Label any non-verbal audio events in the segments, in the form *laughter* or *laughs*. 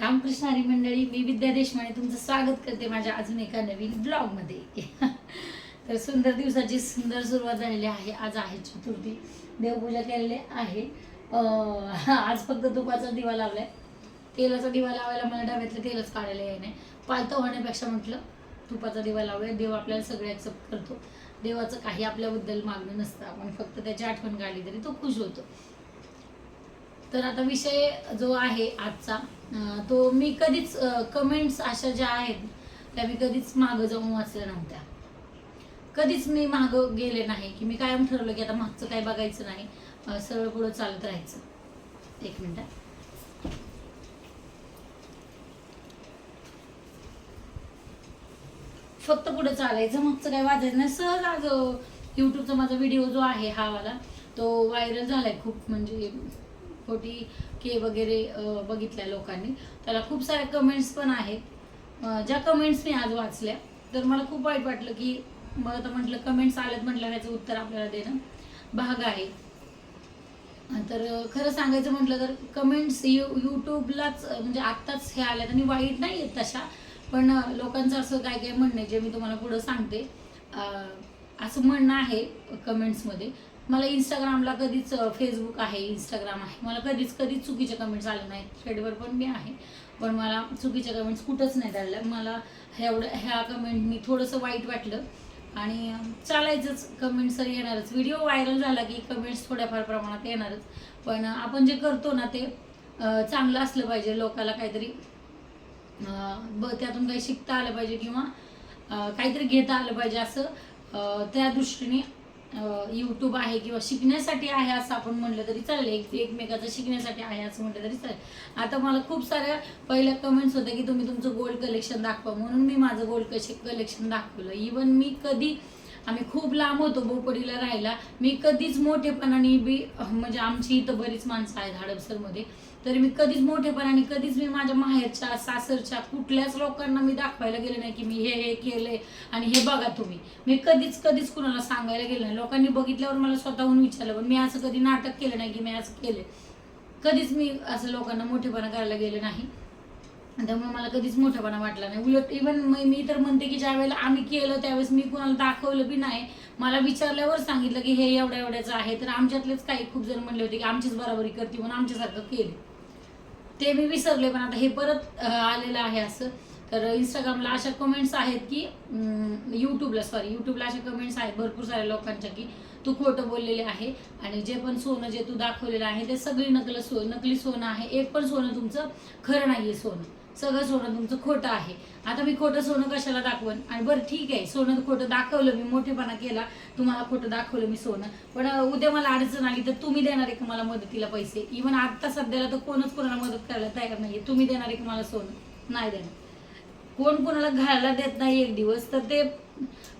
रामकृष्णारी मंडळी मी विद्या देशमाने तुमचं स्वागत करते माझ्या अजून एका नवीन ब्लॉगमध्ये. *laughs* तर सुंदर दिवसाची सुंदर सुरुवात झालेली आहे. आज आहे चतुर्थी. देवपूजा केलेली आहे. आज फक्त तुपाचा दिवा लावलाय. तेलाचा दिवा लावायला मला डब्यातलं तेलच काढायला येई नाही पालतं होण्यापेक्षा म्हटलं तुपाचा दिवा लावूया. देव आपल्याला सगळे करतो. देवाचं काही आपल्याबद्दल मागणं नसतं. आपण फक्त त्याची आठवण काढली तरी तो खुश होतो. तर आता विषय जो आहे आजचा तो मी कधीच कमेंट्स अशा ज्या आहेत त्या मी कधीच मागं जाऊन वाचल्या नव्हत्या. कधीच मी मागं गेले नाही की मी कायम ठरवलं की आता मागचं काय बघायचं नाही सरळ पुढं चालत राहायचं. एक मिनिट फक्त पुढे चालायचं मागचं काय वाजायचं नाही. सहज आज युट्यूबचा माझा व्हिडिओ जो आहे हा वाला तो व्हायरल झालाय खूप म्हणजे फोर्टी के वगैरे बघितल्या लोकांनी. त्याला खूप साऱ्या कमेंट्स पण आहेत. ज्या कमेंट्स मी आज वाचल्या तर मला खूप वाईट वाटलं की मला तर म्हटलं कमेंट्स आल्यात म्हटलं ह्याचं उत्तर आपल्याला देणं भाग आहे. तर खरं सांगायचं म्हटलं तर कमेंट्स यू यूट्यूबलाच म्हणजे आत्ताच हे आल्यात आणि वाईट नाही आहेत तशा पण लोकांचं असं काय काय म्हणणं आहे जे मी तुम्हाला पुढं सांगते. असं म्हणणं आहे कमेंट्समध्ये मला इंस्टाग्रामला कधीच फेसबुक आहे इंस्टाग्राम आहे. मला कधीच कधीच चुकीचे कमेंट्स आले नाहीत. थ्रेडवर पण मी आहे. पण मला चुकीच्या कमेंट्स कुठंच नाही आल्या मला एवढं ह्या कमेंटनी थोडंसं वाईट वाटलं. आणि चालायचंच. कमेंट्स तर येणारच. व्हिडिओ व्हायरल झाला की कमेंट्स थोड्याफार प्रमाणात येणारच. पण आपण जे करतो ना ते चांगलं असलं पाहिजे. लोकाला काहीतरी ब त्यातून काही शिकता आलं पाहिजे किंवा काहीतरी घेता आलं पाहिजे असं त्या दृष्टीने यूट्यूब आहे किंवा शिकण्यासाठी आहे असं आपण म्हटलं तरी चालेल. एक एकमेकाचं शिकण्यासाठी आहे असं म्हटलं तरी चालेल. आता मला खूप साऱ्या पहिल्या कमेंट्स होत्या की तुम्ही तुमचं गोल्ड कलेक्शन दाखवा म्हणून मी माझं गोल्ड कसे कलेक्शन दाखवलं. इवन मी कधी आम्ही खूप लांब होतो बोपडीला राहायला. मी कधीच मोठेपणाने बी म्हणजे आमची इथं बरीच माणसं आहेत हडपसरमध्ये. तरी मी कधीच मोठेपणाने कधीच मी माझ्या माहेरच्या सासरच्या कुठल्याच लोकांना मी दाखवायला गेले नाही की मी हे हे केलंय आणि हे बघा तुम्ही. मी कधीच कधीच कुणाला सांगायला गेलं नाही. लोकांनी बघितल्यावर मला स्वतःहून विचारलं पण मी असं कधी नाटक केलं नाही की मी असं केलं कधीच मी असं लोकांना मोठेपणा करायला गेले नाही. त्यामुळे मला कधीच मोठेपणा वाटला नाही. उलट इव्हन मी तर म्हणते की ज्या वेळेला आम्ही केलं त्यावेळेस मी कुणाला दाखवलं बी नाही. मला विचारल्यावर सांगितलं की हे एवढ्या एवढ्याचं आहे. तर आमच्यातलेच काही खूप जण म्हणले होते की आमचीच बराबरी करते म्हणून आमच्यासारखं केलं ते मी विसरले पण आता हे परत आलेलं आहे असं. तर इंस्टाग्रामला अशा कमेंट्स आहेत की यूट्यूबला सॉरी यूट्यूबला अशा कमेंट्स आहेत भरपूर साऱ्या लोकांच्या की तू खोटं बोललेले आहे आणि जे पण सोनं जे तू दाखवलेलं आहे ते सगळी नकल सो नकली सोनं आहे. एक पण सोनं तुमचं खरं नाहीये सोनं. सगळं सोनं तुमचं खोटं आहे. आता मी खोटं सोनं कशाला दाखवन? आणि बरं ठीक आहे सोनं खोटं दाखवलं मी मोठेपणा केला तुम्हाला खोटं दाखवलं मी सोनं. पण उद्या मला अडचण आली तर तुम्ही देणार आहे का मला मदतीला पैसे? इव्हन आता सध्याला तर कोणच कोणाला मदत करायला तयार नाही तुम्ही देणार आहे का मला सोनं? नाही देणार. कोण कोणाला घालायला देत नाही एक दिवस तर ते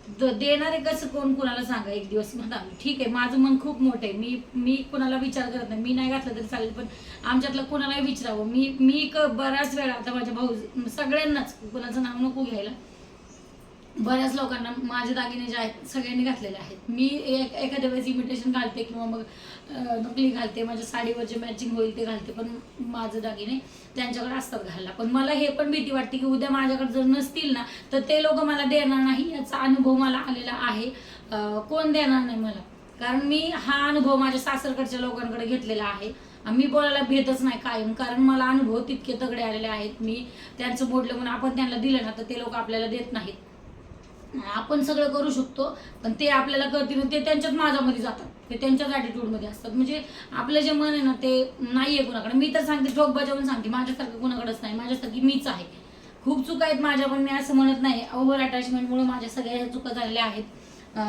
देणारे कसं कोण कोणाला सांगा? एक दिवस म्हणा ठीक आहे माझं मन खूप मोठं आहे. मी मी कोणाला विचार करत नाही. मी नाही घातलं तरी चालेल पण आमच्यातलं कोणालाही विचारावं. मी मी बराच बऱ्याच वेळा आता माझ्या भाऊ सगळ्यांनाच कोणाचं नाव नको घ्यायला बऱ्याच लोकांना माझे दागिने जे आहेत सगळ्यांनी घातलेले आहेत. मी एक एखाद्या वेळेस इमिटेशन घालते किंवा मग नकली घालते माझ्या साडीवर जे मॅचिंग होईल ते घालते पण माझे दागिने त्यांच्याकडे असतात घालला पण मला हे पण भीती वाटते की उद्या माझ्याकडे जर नसतील ना तर ते लोक मला देणार नाही याचा अनुभव मला आलेला आहे. कोण देणार नाही मला? कारण मी हा अनुभव माझ्या सासरकडच्या लोकांकडे घेतलेला आहे. मी बोलायला भेटच नाही कायम कारण मला अनुभव तितके तगडे आलेले आहेत. मी त्यांचं बोललं म्हणून आपण त्यांना दिलं ना तर ते लोक आपल्याला देत नाहीत. आपण सगळं करू शकतो पण ते आपल्याला करतील ते त्यांच्याच माझ्यामध्ये जातात. ते त्यांच्याच ॲटिट्यूडमध्ये असतात. म्हणजे आपलं जे मन आहे ना ते नाही आहे कुणाकडे. मी तर सांगते ठोक बजावून सांगते. माझ्यासारखं कुणाकडेच नाही. माझ्यासारखी मीच आहे. खूप चुका आहेत माझ्या पण मी असं म्हणत नाही. ओव्हर अटॅचमेंटमुळे माझ्या सगळ्या ह्या चुका झालेल्या आहेत.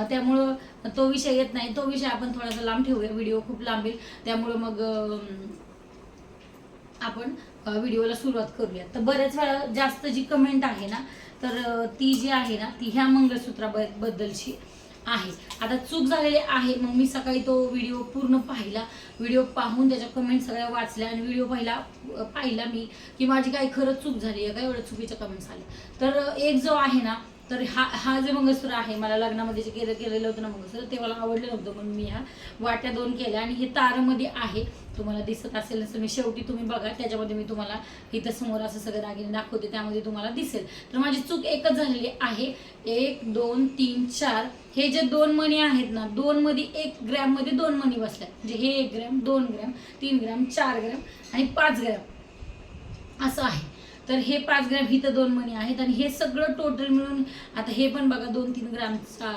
त्यामुळं तो विषय येत नाही. तो विषय आपण थोडासा लांब ठेवूया. व्हिडिओ खूप लांब येईल. त्यामुळं मग आपण व्हिडिओला सुरुवात करूया तर बऱ्याच वेळा जास्त जी कमेंट आहे ना तर ती जी आहे ना ती ह्या मंगळसूत्राबद्दलची आहे. आता चूक झालेली आहे मग मी सकाळी तो व्हिडिओ पूर्ण पाहिला. व्हिडिओ पाहून त्याच्या कमेंट सगळ्या वाचल्या आणि व्हिडिओ पाहिला पाहिला मी की माझी काही खरंच चूक झाली आहे का? एवढ्या चुकीच्या कमेंट्स आल्या. तर एक जो आहे ना तर हा हा जे मंगळसूत्र आहे मला लग्नामध्ये जे केलं केलेलं होतं ना मंगळसूत्र ते मला आवडलं नव्हतं म्हणून मी ह्या वाट्या दोन केल्या आणि हे तारामध्ये आहे. तुम्हाला दिसत असेल नसेल मी शेवटी तुम्ही बघा त्याच्यामध्ये मी तुम्हाला इथं समोर असं सगळं दागिने दाखवते त्यामध्ये तुम्हाला दिसेल. तर माझी चूक एकच झालेली आहे. एक दोन तीन चार हे जे दोन मणी आहेत ना दोन मध्ये एक ग्रॅममध्ये दोन मणी बसल्या. म्हणजे हे एक ग्रॅम दोन ग्रॅम तीन ग्रॅम चार ग्रॅम आणि पाच ग्रॅम. असं आहे. तर हे पाच ग्रॅम इथं दोन मणी आहेत आणि हे सगळं टोटल मिळून आता हे पण बघा दोन तीन ग्रामचा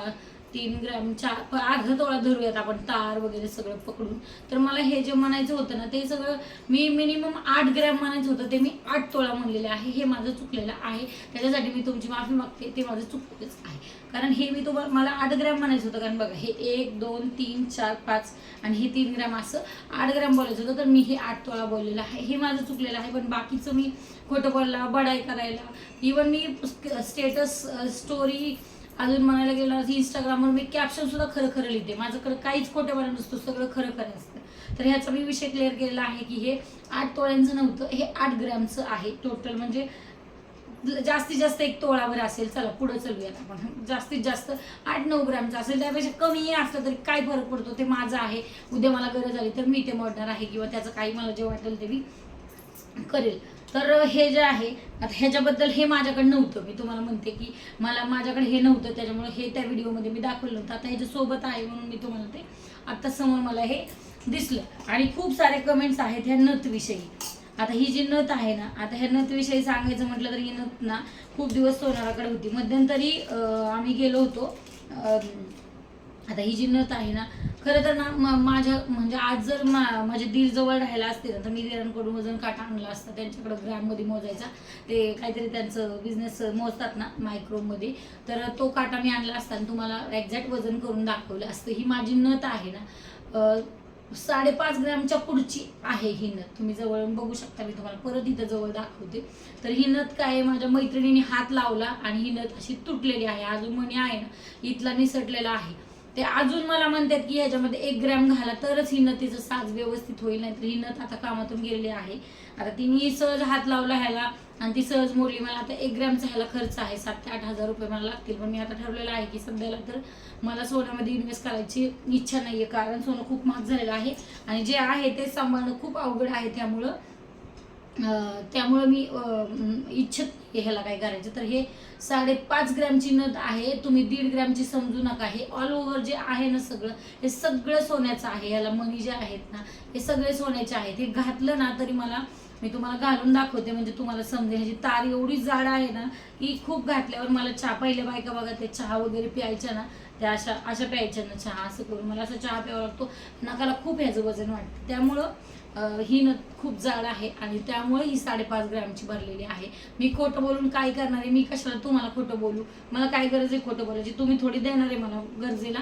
तीन ग्रॅम चार अर्धा तोळा धरूयात आपण तार वगैरे सगळं पकडून. तर मला हे जे म्हणायचं होतं ना ते सगळं मी मिनिमम आठ ग्रॅम म्हणायचं होतं ते मी आठ तोळा म्हणलेले आहे. हे माझं चुकलेलं आहे. त्याच्यासाठी मी तुमची माफी मागते. ते माझं चुकलेलंच आहे. कारण हे मी तुम्हाला मला आठ ग्रॅम म्हणायचं होतं. कारण बघा हे एक दोन तीन चार पाच आणि हे तीन ग्रॅम असं आठ ग्रॅम बोलायचं होतं. तर मी हे आठ तोळा बोललेलं आहे. हे माझं चुकलेलं आहे. पण बाकीचं मी खोटं बोलला बडाई करायला. इवन मी स्टेटस स्टोरी अजून म्हणायला गेलं तर इंस्टाग्रामवर मी कॅप्शन सुद्धा खरं खरं लिहिते. माझ्याकडे काहीच खोटेपणा नसतो सगळं खरं खरं असतं. तर ह्याचा मी विषय क्लिअर केलेला आहे की हे आठ तोळ्यांचं नव्हतं हे आठ ग्रॅमचं आहे टोटल म्हणजे जास्तीत जास्त एक तोळावर असेल चला पुढं चलूयात आपण. जास्तीत जास्त आठ नऊ ग्रॅमचं असेल त्यापेक्षा कमीही असलं तरी काय फरक पडतो? ते माझं आहे. उद्या मला गरज आली तर मी ते मोडणार आहे किंवा त्याचं काही मला जे वाटेल ते मी करेल. तर हे जे आहे आता ह्याच्याबद्दल हे माझ्याकडे नव्हतं. मी तुम्हाला म्हणते की मला माझ्याकडे हे नव्हतं त्याच्यामुळे हे त्या व्हिडिओमध्ये मी दाखवलं नव्हतं. आता ह्याच्या सोबत आहे म्हणून मी तुम्हाला ते आत्ता समोर मला हे दिसलं. आणि खूप सारे कमेंट्स आहेत ह्या नथविषयी. आता ही जी नथ आहे ना आता ह्या नथविषयी सांगायचं म्हटलं तर ही नथ ना खूप दिवस सोनाराकडे होती. मध्यंतरी आम्ही गेलो होतो आता ही जी नथ आहे ना खरं तर ना म- माझ्या म्हणजे आज जर मा- माझे दीर जवळ राहायला असते ना तर मी दिरांकडून वजन काटा आणला असता त्यांच्याकडे ग्रॅममध्ये मोजायचा. ते काहीतरी त्यांचं बिझनेस मोजतात ना मायक्रोमध्ये तर तो काटा मी आणला असता आणि तुम्हाला एक्झॅक्ट वजन करून दाखवलं असतं. ही माझी नथ आहे ना साडेपाच ग्रॅमच्या पुढची आहे ही नथ. तुम्ही जवळ बघू शकता मी तुम्हाला परत इथं जवळ दाखवते. तर ही नथ काय आहे माझ्या मैत्रिणीने हात लावला आणि ही नथ अशी तुटलेली आहे. अजून मणी आहे ना इथला निसटलेला आहे. ते अजून मला म्हणतात की ह्याच्यामध्ये एक ग्रॅम घाला तरच ही नतीचं साज व्यवस्थित होईल नाहीतर ही नथ आता कामातून गेलेली आहे. आता तिने सहज हात लावला ह्याला आणि ती सहज मोडली. मला आता एक ग्रॅमचा ह्याला खर्च आहे सात ते आठ हजार रुपये मला लागतील. पण मी आता ठरवलेलं आहे की सध्याला तर मला सोन्यामध्ये इन्व्हेस्ट करायची इच्छा नाही आहे कारण सोनं खूप महाग झालेलं आहे. आणि जे आहे ते सांभाळणं खूप अवघड आहे त्यामुळं त्यामुळं मी इच्छित ह्याला काय करायचं. तर हे साडेपाच ग्रॅमची नथ आहे. तुम्ही दीड ग्रॅमची समजू नका. हे ऑल ओव्हर जे आहे ना सगळं हे सगळं सोन्याचं आहे. ह्याला मणी जे आहेत ना हे सगळे सोन्याचे आहेत. हे घातलं ना तरी मला मी तुम्हाला घालून दाखवते. म्हणजे तुम्हाला समजेल ह्याची तार एवढी जाड आहे ना की खूप घातल्यावर मला चहा पाहिले बायका बघा ते चहा वगैरे प्यायच्या ना त्या अशा अशा प्यायच्या ना चहा असं करून. मला असं चहा प्यावा लागतो. नकाला खूप ह्याचं वजन वाटतं त्यामुळं ही न खूप जाड आहे आणि त्यामुळे ही साडेपाच ग्रॅमची भरलेली आहे. मी खोटं बोलून काय करणार आहे? मी कशाला तुम्हाला खोटं बोलू? मला काय गरज आहे खोटं बोलायची? तुम्ही थोडी देणार आहे मला गरजेला.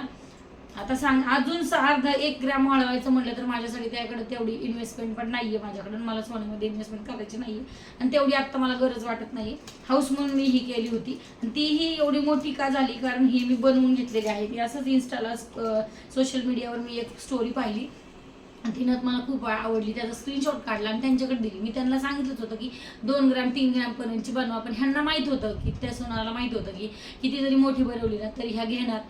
आता सांग अजून स- अर्धा एक ग्रॅम वाढवायचं म्हटलं तर माझ्यासाठी त्याकडे तेवढी इन्व्हेस्टमेंट पण नाही आहे माझ्याकडे मला सोन्यामध्ये इन्व्हेस्टमेंट करायची नाही आणि तेवढी आत्ता मला गरज वाटत नाही हाऊस म्हणून मी ही केली होती. आणि तीही एवढी मोठी का झाली? कारण ही मी बनवून घेतलेली आहे. ती असंच इन्स्टाला सोशल मीडियावर मी एक स्टोरी पाहिली. तिनं मला खूप आवडली त्याचा स्क्रीनशॉट काढला आणि त्यांच्याकडे दिली. मी त्यांना सांगितलंच होतं की दोन ग्रॅम तीन ग्रॅम पर्यंतची बनवा. पण ह्यांना माहीत होतं की त्या सोनाला माहीत होतं की किती जरी मोठी बनवली ना तरी ह्या घेणार.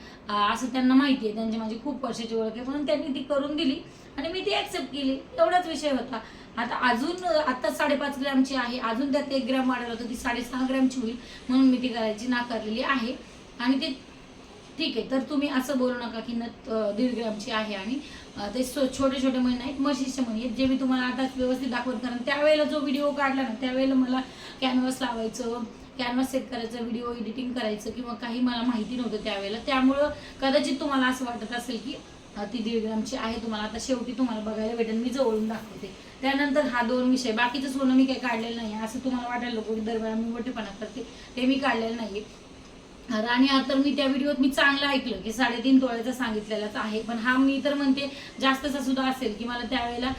असं त्यांना माहिती आहे. त्यांची माझी खूप वर्षाची ओळख आहे. म्हणून त्यांनी ती करून दिली आणि मी ती ऍक्सेप्ट केली. एवढाच विषय होता. आता अजून आता साडेपाच ग्रॅमची आहे. अजून त्यात एक ग्रॅम वाढवलं तर ती साडेसहा ग्रॅमची होईल. म्हणून मी ती करायची नाकारलेली आहे. आणि ते ठीक आहे तर तुम्ही असं बोलू नका की नथ अं, दीड आहे आणि ते सो- छोटे छोटे महिने आहेत म्हशीचे महिने आहेत जे मी तुम्हाला आता व्यवस्थित दाखवत कारण त्यावेळेला जो व्हिडिओ काढला ना त्यावेळेला मला कॅनव्हास लावायचं कॅनव्हास सेट करायचं व्हिडिओ एडिटिंग करायचं किंवा काही मला माहिती नव्हतं त्यावेळेला. त्यामुळं कदाचित तुम्हाला असं वाटत असेल की ती दीड आहे तुम्हाला आता शेवटी तुम्हाला बघायला भेटेल मी जवळून दाखवते. त्यानंतर हा दोन विषय बाकीचं सोनं मी काही काढलेलं नाही असं तुम्हाला वाटायला नको की मी मोठेपणा करते ते मी काढलेलं नाही आणि आता मी त्या व्हिडिओत मी चांगलं ऐकलं की साडेतीन तोळ्याचा सांगितलेलाच आहे. पण हा मी तर म्हणते जास्तचा सुद्धा असेल की मला त्यावेळेला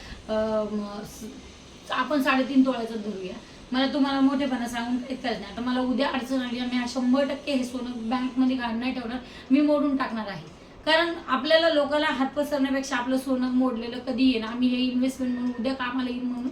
आपण साडेतीन तोळ्याचं धरूया. मला तुम्हाला मोठेपणा सांगून येतच नाही. आता मला उद्या अडचण आली मी हा शंभर टक्के हे सोनं बँकमध्ये घाण नाही ठेवणार मी मोडून टाकणार आहे. कारण आपल्याला लोकांना हात पसरण्यापेक्षा आपलं सोनं मोडलेलं कधी येईल आम्ही हे इन्व्हेस्टमेंट म्हणून उद्या कामाला येईल म्हणून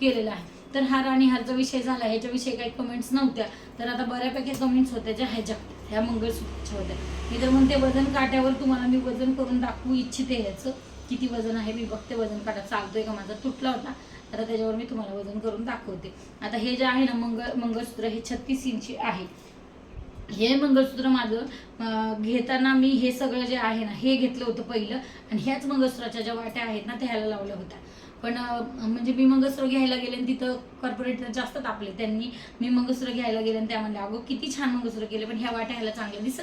केलेलं आहे. तर हार आणि हारचा विषय झाला ह्याच्याविषयी काही कमेंट्स नव्हत्या. तर आता बऱ्यापैकी कमेंट्स होत्या ज्या ह्याच्या. ह्या मंगळसूत्राच्या होत्या. मी तर म्हणते वजन काट्यावर तुम्हाला मी वजन करून दाखवू इच्छिते ह्याचं. किती वजन आहे मी बघते वजन काटा. चालतोय का माझा? तुटला होता. आता त्याच्यावर मी तुम्हाला वजन करून दाखवते. आता हे जे आहे ना मंगळ मंगळसूत्र हे छत्तीस इंची आहे. हे मंगळसूत्र माझं घेताना मी हे सगळं जे आहे ना हे घेतलं होतं पहिलं. आणि ह्याच मंगळसूत्राच्या ज्या वाट्या आहेत ना त्या ह्याला लावल्या होत्या. पण म्हणजे मी मंगळसूत्र घ्यायला गेले आणि तिथं कॉर्पोरेट जास्त तापले. त्यांनी मी मंगळसूत्र घ्यायला गेले आणि त्या म्हणल्या अगो किती छान मंगळसूत्र केले पण ह्या वाट्या ह्याला चांगल्या दिसत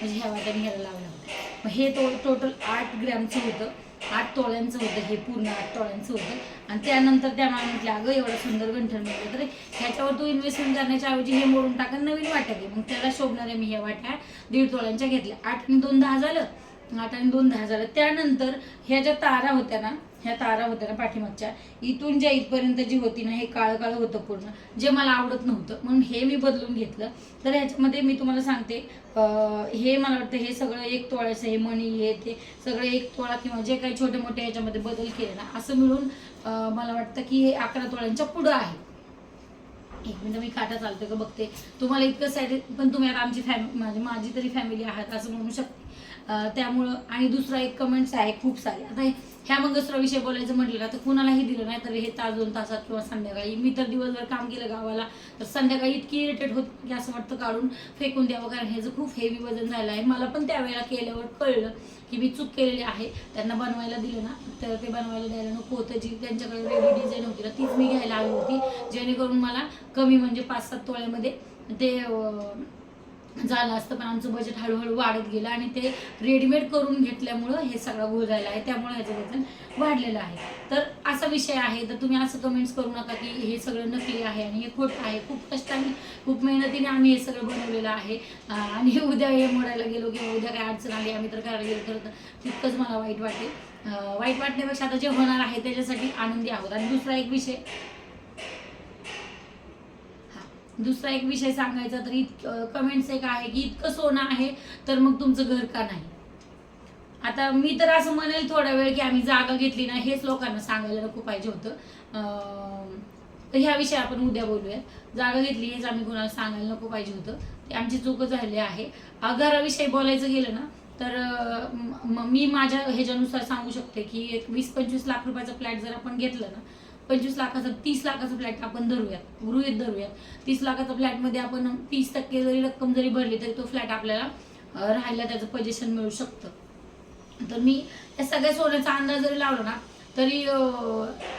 म्हणजे ह्या वाट्याने ह्याला लावल्या होत्या. मग हे तो टोटल आठ ग्रॅमचं होतं. आठ तोळ्यांचं होतं. हे पूर्ण आठ तोळ्यांचं होतं. आणि त्यानंतर त्या मला म्हटलं अगं एवढं सुंदर गंठण म्हटलं तर ह्याच्यावर तू इन्व्हेस्टमेंट करण्याच्या ऐवजी हे मोडून टाका नवीन वाट्या घे मग त्याला शोभणाऱ्या मी ह्या वाट्या दीड तोळ्यांच्या घेतल्या. आठ आणि दोन दहा झालं. आठ आणि दोन दहा झालं. त्यानंतर ह्या ज्या तारा होत्या ना ह्या तारा होत्या ना पाठीमागच्या. इथून ज्या इथपर्यंत जी होती ना हे काळं काळं होतं पूर्ण. जे मला आवडत नव्हतं. म्हणून हे मी बदलून घेतलं. तर ह्याच्यामध्ये मी तुम्हाला सांगते हे मला वाटतं हे सगळं एक तोळ्याचं हे मणी हे ते सगळं एक तोळा किंवा जे काही छोटे मोठे ह्याच्यामध्ये बदल केले ना असं मिळून मला वाटतं की हे अकरा तोळ्यांच्या पुढं आहे. एक मिनिट मी काटा चालतं का बघते. तुम्हाला इतकं साईड पण तुम्ही आता आमची फॅमिली माझी म्हणजे माझी तरी फॅमिली आहात असं म्हणू शकते. त्यामुळं आणि दुसरा एक कमेंट्स आहे खूप सारे. आता हे- ह्या मंगळसूत्राविषयी बोलायचं म्हटलं ना तर कुणालाही दिलं नाही तर हे तास दोन तासात किंवा संध्याकाळी. मी तर दिवसभर काम केलं गावाला तर संध्याकाळी इतकी इरिटेट होत की असं वाटतं काढून फेकून द्यावं कारण ह्याचं खूप हेवी वजन झालं आहे. मला पण त्यावेळेला केल्यावर कळलं की मी चूक केलेली आहे. त्यांना बनवायला दिलं ना तर ते बनवायला द्यायला नको होतं. जी त्यांच्याकडे रेडी डिझाईन होती ना तीच मी घ्यायला हवी होती. जेणेकरून मला कमी म्हणजे पाच सात तोळ्यामध्ये ते झालं असतं पण आमचं बजेट हळूहळू वाढत गेलं आणि ते रेडीमेड करून घेतल्यामुळं हे सगळं गोळ झालं आहे. त्यामुळे ह्याचं वजन वाढलेलं आहे. तर असा विषय आहे. तर तुम्ही असं कमेंट्स करू नका की हे सगळं नकली आहे आणि हे खोटं आहे. खूप कष्टाने खूप मेहनतीने आम्ही हे सगळं बनवलेलं आहे. आणि उद्या हे मोडायला गेलो किंवा उद्या काय अडचण आली आम्ही तर करायला गेलो तर तितकंच मला वाईट वाटेल. वाईट वाटण्यापेक्षा आता जे होणार आहे त्याच्यासाठी आनंदी आहोत. आणि दुसरा एक विषय दुसरा एक विषय सांगायचा तर इतकं कमेंट्स एक आहे की इतकं सोनं आहे तर मग तुमचं घर का नाही? आता मी तर असं म्हणेल थोडा वेळ की आम्ही जागा घेतली ना हेच लोकांना सांगायला नको पाहिजे होतं. तर ह्या विषयी आपण उद्या बोलूया जागा घेतली हेच आम्ही कोणाला सांगायला नको पाहिजे होतं. ते आमची चूक झाली आहे. घराविषयी बोलायचं गेलं ना तर मी माझ्या ह्याच्यानुसार सांगू शकते की एक वीस पंचवीस लाख रुपयाचा फ्लॅट जर आपण घेतला ना पंचवीस लाखाचा तीस लाखाचा फ्लॅट आपण धरूयात गृहित धरूयात तीस लाखाचा फ्लॅटमध्ये आपण तीस टक्के जरी रक्कम जरी भरली तरी तो फ्लॅट आपल्याला राहायला त्याचं पजेशन मिळू शकतं. तर मी या सगळ्या सोन्याचा अंदाज जरी लावला ना तरी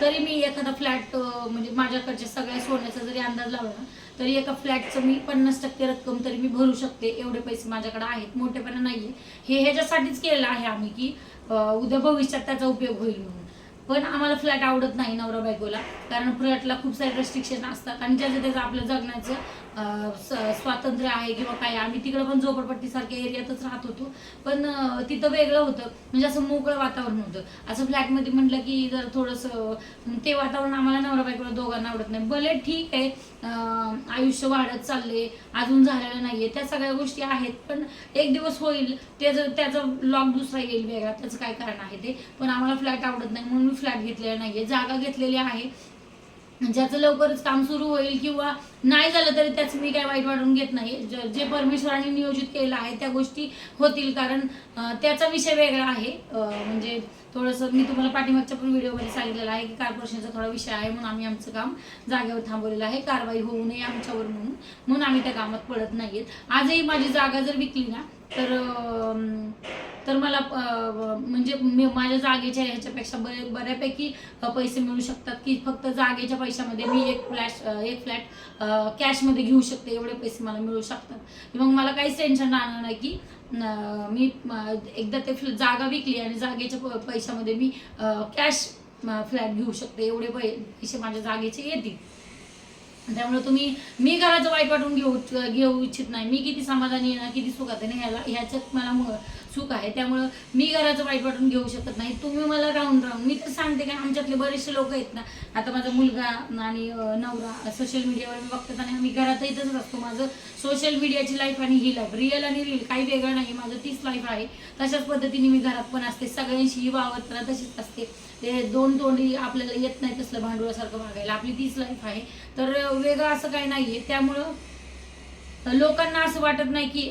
तरी मी एखादा फ्लॅट म्हणजे माझ्याकडच्या सगळ्या सोन्याचा जरी अंदाज लावला ना तरी एका फ्लॅटचं मी पन्नास टक्के रक्कम तरी मी भरू शकते. एवढे पैसे माझ्याकडे आहेत मोठेपणा नाहीये. हे ह्याच्यासाठीच केलेलं आहे आम्ही की उद्या भविष्यात त्याचा उपयोग होईल म्हणून. पण आम्हाला फ्लॅट आवडत नाही नवरा बायकोला. कारण फ्लॅटला खूप सारे रेस्ट्रिक्शन असतात. आणि ज्याचं त्याचं आपलं जगण्याचं स्वातंत्र्य आहे किंवा काय आम्ही तिकडे पण झोपडपट्टीसारख्या एरियातच राहत होतो. पण तिथं वेगळं होतं. म्हणजे असं मोकळं वातावरण होतं. असं फ्लॅटमध्ये म्हटलं की जर थोडंसं ते वातावरण आम्हाला नवरा बायकोला दोघांना आवडत नाही. भले ठीक आहे आयुष्य वाढत चालले अजून झालेलं नाहीये त्या सगळ्या गोष्टी आहेत. पण एक दिवस होईल त्याचं त्याचं लॉक दुसरा येईल वेगळा. त्याचं काय कारण आहे ते? पण आम्हाला फ्लॅट आवडत नाही. म्हणून अजून फ्लॅट घेतलेला नाहीये जागा घेतलेली आहे. ज्याचं लवकरच काम सुरू होईल किंवा नाही झालं तरी त्याचं मी काय वाईट वाटून घेत नाही जे परमेश्वराने नियोजित केलं आहे त्या गोष्टी होतील कारण त्याचा विषय वेगळा आहे. म्हणजे थोडंसं मी तुम्हाला पाठीमागच्या पण व्हिडिओमध्ये सांगितलेलं आहे की कॉर्पोरेशनचा थोडा विषय आहे म्हणून आम्ही आमचं काम जागेवर थांबवलेलं आहे. कारवाई होऊ नये आमच्यावर म्हणून म्हणून आम्ही त्या कामात पडत नाहीत आजही माझी जागा जर विकली ना तर तर मला म्हणजे मी- माझ्या जागेच्या ह्याच्यापेक्षा बरे बऱ्यापैकी पैसे मिळू शकतात की फक्त जागेच्या पैशामध्ये मी एक फ्लॅट एक फ्लॅट कॅशमध्ये घेऊ शकते एवढे पैसे मला मिळू शकतात. मग मला काहीच टेन्शन राहणार नाही की मी एकदा ते फ्ल- जागा विकली आणि जागेच्या प- पैशामध्ये मी कॅश फ्लॅट घेऊ शकते एवढे पैसे माझ्या जागेचे येतील. त्यामुळे तुम्ही मी घराचं वाईट वाटून घेऊ घेऊ इच्छित नाही. मी किती समाधानी आहे ना किती सुखात आहे ना ह्याला ह्याच्यात मला सुख आहे. त्यामुळं मी घराचं वाईट वाटून घेऊ शकत नाही. तुम्ही मला राहून राहून मी तर सांगते का आमच्यातले बरेचसे लोक आहेत ना आता माझा मुलगा आणि नवरा सोशल मीडियावर मी बघतात आणि मी घरातही तसंच असतो. माझं सोशल मीडियाची लाईफ आणि ही लाईफ रिअल आणि रिअल काही वेगळं नाही. माझं तीच लाईफ आहे. तशाच पद्धतीने मी घरात पण असते. सगळ्यांशीही वावरताना तशीच असते. ते दोन तोंडी आपल्याला येत नाही तसलं भांडवलासारखं वागायला आपली तीच लाईफ आहे. तर वेगळं असं काही नाही आहे त्यामुळं लोकांना असं वाटत नाही की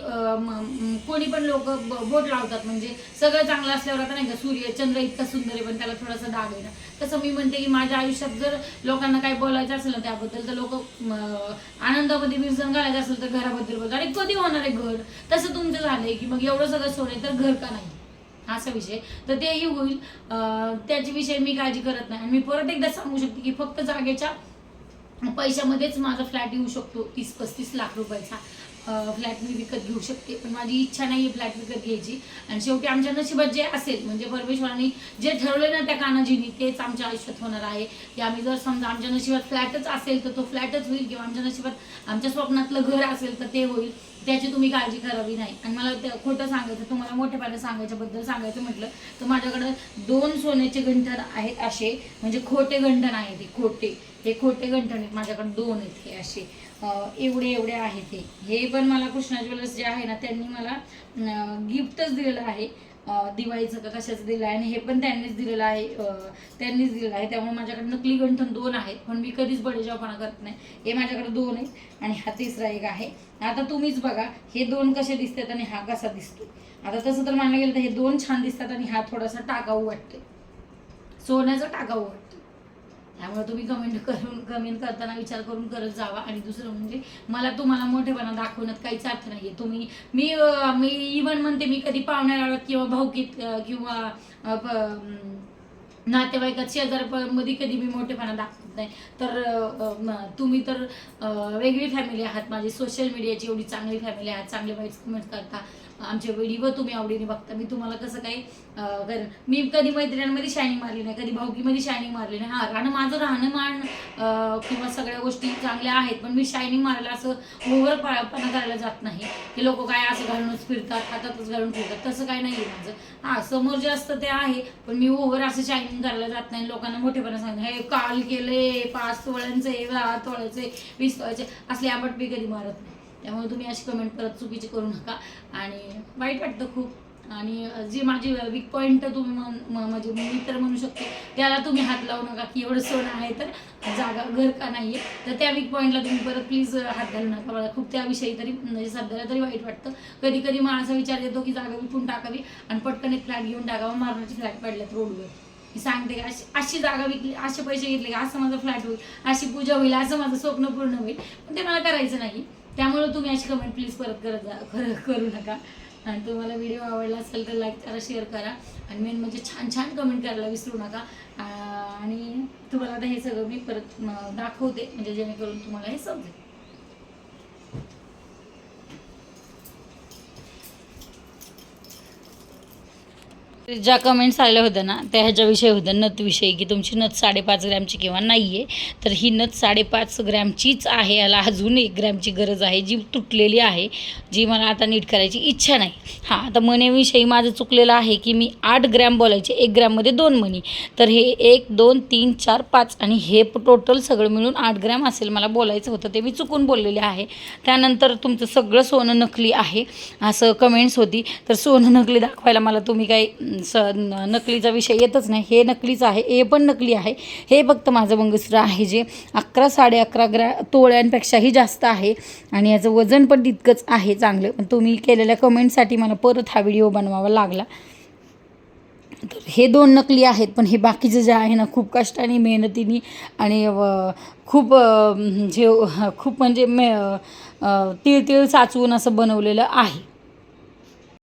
कोणी पण लोक बोट लावतात. म्हणजे सगळं चांगलं असल्यावर आता नाही का सूर्य चंद्र इतका सुंदर आहे पण त्याला थोडासा दाग आहे ना. तसं मी म्हणते की माझ्या आयुष्यात जर लोकांना काही बोलायचं असेल ना त्याबद्दल तर लोक आनंदामध्ये विरजण घालायचं असेल तर घराबद्दल बोलतात. अरे कधी होणार आहे घर? तसं तुमचं झालंय की मग एवढं सगळं सोडे तर घर का नाही? असा विषय. तर तेही होईल. त्याच्याविषयी मी काळजी करत नाही. आणि मी परत एकदा सांगू शकते की फक्त जागेच्या पैशामध्येच माझा फ्लॅट येऊ शकतो तीस पस्तीस लाख रुपयाचा. फ्लॅट मी विकत घेऊ शकते. पण माझी इच्छा नाही आहे फ्लॅट विकत घ्यायची. आणि शेवटी आमच्या नशिबात जे असेल म्हणजे परमेश्वराने जे ठरवले ना त्या कानाजीनी तेच आमच्या आयुष्यात होणार आहे. की आम्ही जर समजा आमच्या नशिबात फ्लॅटच असेल तर तो फ्लॅटच होईल. किंवा आमच्या नशिबात आमच्या स्वप्नातलं घर असेल तर ते होईल. त्याची तुम्ही काळजी करावी नाही. आणि मला खोटं सांगायचं तुम्हाला मोठेपणे सांगायच्याबद्दल सांगायचं म्हटलं तर माझ्याकडे दोन सोन्याचे गंठण आहेत असे. म्हणजे खोटे गंठण आहेत हे खोटे. हे खोटे गंठण आहेत माझ्याकडे दोन आहेत हे असे. एवढे एवढे आहेत हे. हे पण मला कृष्णा ज्वेलर्स जे आहे ना त्यांनी मला गिफ्टच दिलेलं आहे. दिवाळीचं का कशाचं दिलं आहे आणि हे पण त्यांनीच दिलेलं आहे त्यांनीच दिलेलं आहे. त्यामुळे माझ्याकडे नकली गंठण दोन आहेत पण मी कधीच बडेजावपणा करत नाही. हे माझ्याकडे दोन आहेत आणि हा तिसरा एक आहे. आता तुम्हीच बघा हे दोन कसे दिसतात आणि हा कसा दिसतो. आता तसं तर मानलं गेलं तर हे दोन छान दिसतात आणि हा थोडासा टाकाऊ वाटते सोन्याचा टाकाऊ वाटतो त्यामुळे तुम्ही कमेंट करून कमेंट करताना विचार करून करत जावा. आणि दुसरं म्हणजे मला तुम्हाला मोठेपणा दाखवण्यात काहीच अर्थ नाहीये. तुम्ही मी मी इव्हन म्हणते मी कधी पाहुण्याला किंवा भाऊकीत किंवा नातेवाईकात शेजारमध्ये कधी मी मोठेपणा दाखवत नाही. तर तुम्ही तर वेगळी फॅमिली आहात. माझी सोशल मीडियाची एवढी चांगली फॅमिली आहात चांगले वाईट कमेंट करता. आमचे व्हिडिओ तुम्ही आवडीने बघता. मी तुम्हाला कसं काही करेन मी कधी मैत्रिणींमध्ये शायनिंग मारली नाही कधी भाऊकीमध्ये शायनिंग मारली नाही. हा राहणं माझं राहणीमान किंवा सगळ्या गोष्टी चांगल्या आहेत पण मी शायनिंग मारायला असं ओव्हर पणा करायला जात नाही. की लोक काय असं घालूनच फिरतात हातातच घालून फिरतात. तसं काय नाही आहे माझं. हा समोर जे असतं ते आहे पण मी ओव्हर असं शायनिंग करायला जात नाही. लोकांना मोठेपणा सांग हे काल केले पाच तोळ्यांचे दहा तोळ्याचे वीस तोळ्याचे असले आंबट मी कधी मारत नाही. त्यामुळे तुम्ही अशी कमेंट परत चुकीची करू नका. आणि वाईट वाटतं खूप. आणि जी माझी वीक पॉईंट तुम्ही म्हणजे मी तर म्हणू शकते त्याला तुम्ही हात लावू नका की एवढं सोनं आहे तर जागा घर का नाहीये. तर त्या वीक पॉईंटला तुम्ही परत प्लीज हात घालू नका मला खूप त्याविषयी तरी म्हणजे सध्याला तरी वाईट वाटतं. कधी कधी माणसा विचार येतो की जागा विकून टाकावी आणि पटकन एक फ्लॅट घेऊन टाकावा. मारण्याची फ्लॅट पडल्यात रोडवर. मी सांगते की अशी अशी जागा विकली असे पैसे घेतले की असं माझं फ्लॅट होईल अशी पूजा होईल असं माझं स्वप्न पूर्ण होईल. पण ते मला करायचं नाही. त्यामुळे तुम्ही अशी कमेंट प्लीज परत करत जा कर- करू नका. आणि तुम्हाला व्हिडिओ आवडला असेल तर लाईक करा शेअर करा. आणि मेन म्हणजे छान छान कमेंट करायला विसरू नका. आणि तुम्हाला आता हे सगळं मी परत दाखवते. म्हणजे जेणेकरून तुम्हाला हे समजेल. ज्या कमेंट्स आल्या होत्या ना त्या ह्याच्याविषयी होत्या. नथविषयी की तुमची नथ साडेपाच ग्रॅमची किंवा नाही आहे तर ही नथ साडेपाच ग्रॅमचीच आहे. याला अजून एक ग्रॅमची गरज आहे जी तुटलेली आहे जी मला आता नीट करायची इच्छा नाही. हां आता मनेविषयी माझं चुकलेलं आहे की मी आठ ग्रॅम बोलायचे एक ग्रॅममध्ये दोन मणी तर हे एक दोन तीन चार पाच आणि हे टोटल सगळं मिळून आठ ग्रॅम असेल मला बोलायचं होतं ते मी चुकून बोललेले आहे. त्यानंतर तुमचं सगळं सोनं नकली आहे असं कमेंट्स होती. तर सोनं नकली दाखवायला मला तुम्ही काही स नकलीचा विषय येतच नाही. हे नकलीच आहे हे पण नकली आहे. हे फक्त माझं मंगळसूत्र आहे जे अकरा साडे अकरा ग्रॅ तोळ्यांपेक्षाही जास्त आहे आणि याचं वजन पण तितकंच आहे चांगलं. पण तुम्ही केलेल्या कमेंटसाठी मला परत हा व्हिडिओ बनवावा लागला. तर हे दोन नकली आहेत पण हे बाकीचं जे आहे ना खूप कष्टाने मेहनतीने आणि व- खूप जे खूप म्हणजे मे अं, तिळ तिळ साचवून असं बनवलेलं आहे.